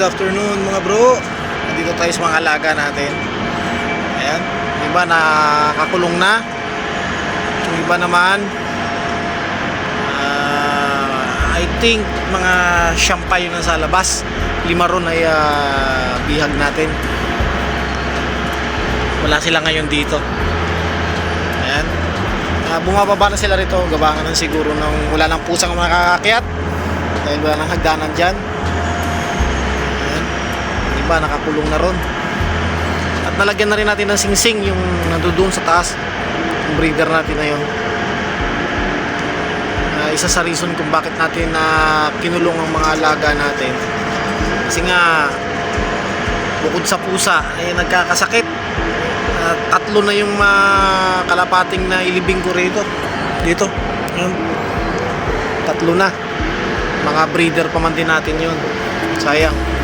good afternoon mga bro. Nandito tayo sa mga alaga natin. Ayan. Iba nakakulong na. Yung iba naman, ah, I think mga siyampa yun nasa labas. Lima ron ay ah, bihag natin. Wala sila ngayon dito. Ayan. Ah, bumababa na sila rito. Gabangan ng siguro ng wala nang pusang makakakyat. Dahil wala nang hagdanan dyan. Iba nakakulong na ron. At nalagyan na rin natin ng singsing yung nandoon sa taas. Yung breeder natin na yun. Ah, isa sa reason kung bakit natin na kinulong ang mga alaga natin. Kasi nga bukod sa pusa ay nagkakasakit. At tatlo na yung mga kalapating na ilibing ko rito. Dito. Ayan. Tatlo na. Mga breeder pa man din natin yun. Sayang.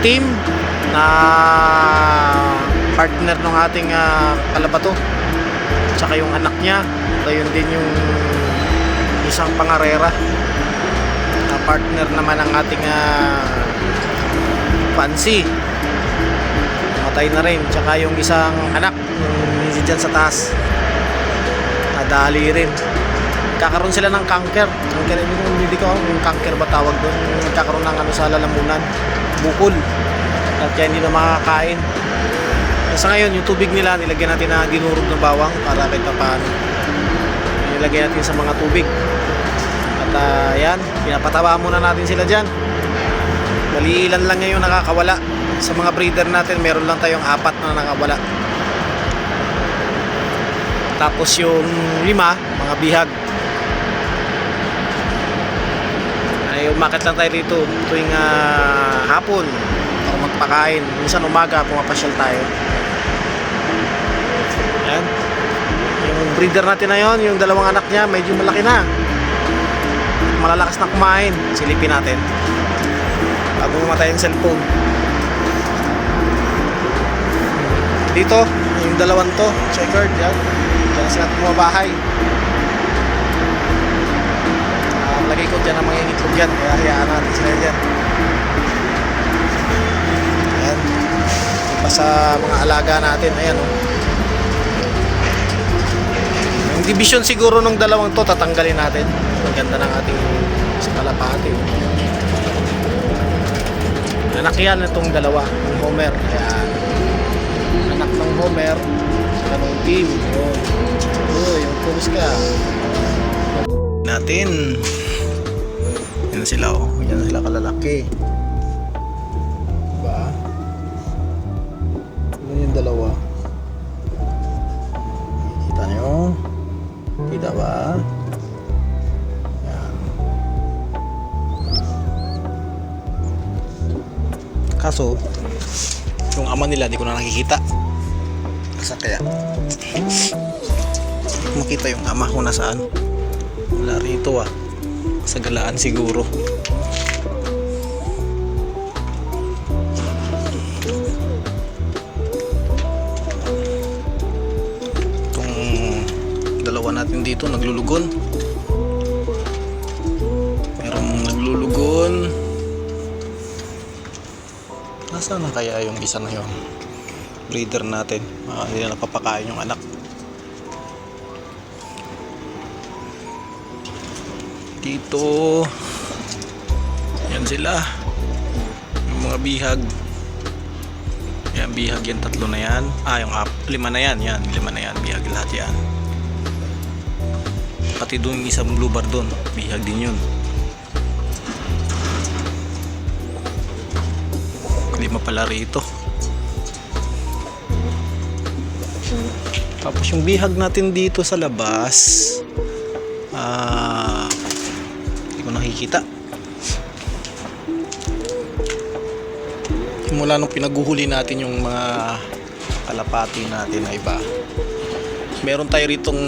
Itim na partner ng ating ah, kalabato. Tsaka yung anak niya. Ayun din yung isang pangarera. Na partner naman ng ating ah, fancy. Matay na rin. Tsaka yung isang anak. Yung dyan sa taas. Nadali rin kakaroon sila ng cancer. Cancer, hindi ko, alam yung cancer ba tawag doon. Nagkakaroon ng ano sa lalamunan. Bukol. At kaya hindi na makakain. Sa ngayon, yung tubig nila, nilagyan natin na dinurog ng bawang para kahit pa paano. Nilagyan natin sa mga tubig. At ah, yan, pinapataba muna natin sila dyan. Maliilan lang ngayon nakakawala. Sa mga breeder natin, meron lang tayong apat na nakawala. Tapos yung lima, mga bihag. ay umakit lang tayo dito tuwing ah, hapon. Para magpakain. Minsan umaga pumapasyal tayo. Yan yung breeder natin na yon yung dalawang anak niya medyo malaki na. Malalakas na kumain. Silipin natin. Bago mamatay yung cellphone. Dito yung dalawang to. Checkered yan. Dyan sila bumabahay Ah, lagay ko dyan ang mga itlog dyan. Kaya hayaan natin sila dyan. Ayan. Iba sa mga alaga natin. Ayan oh. yung division siguro ng dalawang to tatanggalin natin. Ang ganda ng ating sa kalapati. Oh. anak yan itong dalawa ng Homer. Ayan anak ng Homer sa ng team. Yun uy yung pumis ka. Natin yan sila oh. Yan sila kalalaki. Diba? Yan yung dalawa? Kita nyo kita ba? Yan. Kaso yung ama nila di ko na nakikita. Sa kaya? Makita yung ama ko nasaan. Wala rito ah sa galaan siguro. Itong dalawa natin dito naglulugon. Merong naglulugon. Nasaan na kaya yung isa na yun? Breeder natin. Ah, hindi na napapakain yung anak dito. Yan sila. Yung mga bihag. Yan bihag yan. Tatlo na yan. Ah yung up, lima na yan. Yan lima na yan. Bihag lahat yan. Pati doon yung isang blue bar doon bihag din yun. Lima pala rito. Tapos yung bihag natin dito sa labas ah hindi ko nakikita. Mula nung pinaguhuli natin yung mga kalapati natin na iba meron tayo ritong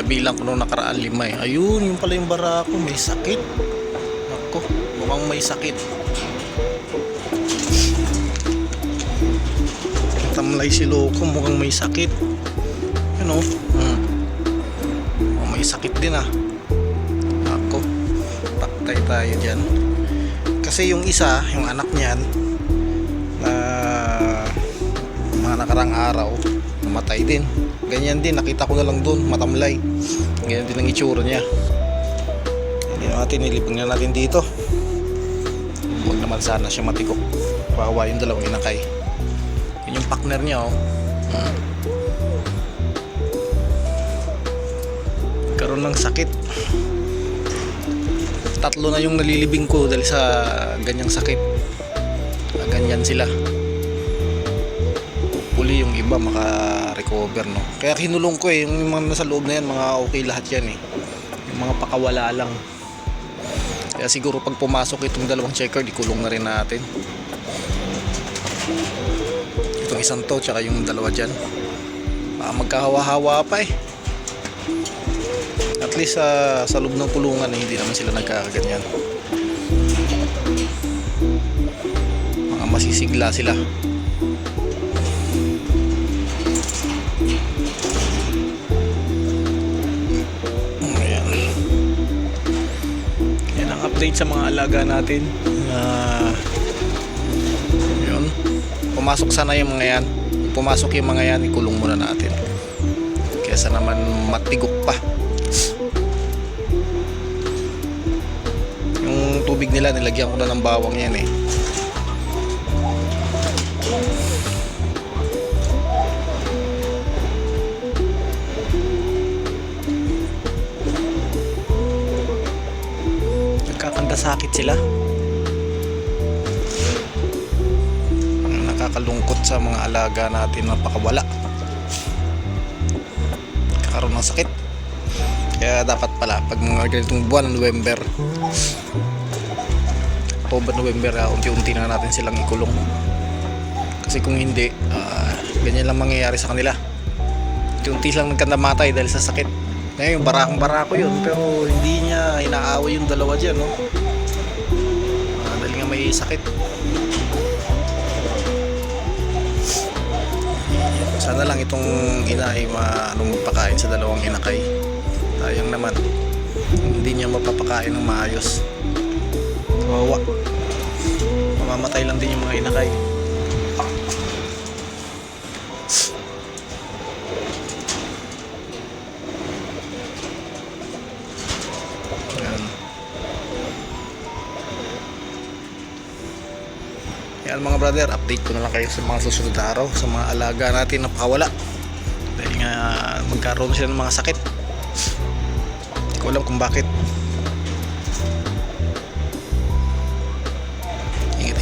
nabilang ko nung nakaraan lima eh. Ayun yung pala yung barako. May sakit. Ako mukhang may sakit. Tamlay si Loco mukhang may sakit. Yun oh. Hmm. oh, may sakit din ah ako taktay tayo dyan Kasi yung isa, yung anak niyan, na mga nakarang araw, namatay din. Ganyan din, nakita ko na lang doon, matamlay. Ganyan din ang itsura niya. Hindi natin, nilibang na natin dito. Huwag naman sana siya matigok. Kawawa yung dalawang inakay. Yun yung partner niya, oh. Hmm. Ng sakit. Tatlo na yung nalilibing ko dahil sa ganyang sakit. Ah, Ganyan sila. Hopefully yung iba maka-recover, no? Kaya kinulong ko eh, yung mga nasa loob na yan, mga okay lahat yan eh. Yung mga pakawala lang. Kaya siguro pag pumasok itong dalawang checker, ikulong na rin natin. Itong isang to, tsaka yung dalawa dyan. Baka magkahawa-hawa pa eh. At least sa sa loob ng kulungan eh, hindi naman sila nagkakaganyan. Mga masisigla sila. Ayan. Yan ang update sa mga alaga natin. Ah, yun. Pumasok sana yung mga yan. Pumasok yung mga yan, ikulong muna natin. Kesa naman matigok pa. Tubig nila, nilagyan ko na ng bawang yan eh. Nagkakanda sakit sila. Nakakalungkot sa mga alaga natin na pakawala. Kakaroon ng sakit. Kaya dapat pala pag mga ganitong buwan ng November October, November ah, unti-unti na natin silang ikulong? Kasi kung hindi ah, ganyan lang mangyayari sa kanila. Unti-unti lang nagkandamatay dahil sa sakit. Ngayon yung barakong barako yun pero hindi niya inaaway yung dalawa dyan no? Ah, dahil nga may sakit. Sana lang itong ina ay ma, ano, magpakain sa dalawang inakay. Sayang naman. Hindi niya mapapakain ng maayos kawawa. Mamamatay lang din yung mga inakay. Yan yan mga brother update ko na lang kayo sa mga susunod na araw sa mga alaga natin na pakawala. Dahil nga magkaroon sila ng mga sakit. Hindi ko alam kung bakit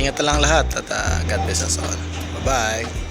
Ingat-ingat lang lahat at uh, God bless us all. Bye-bye.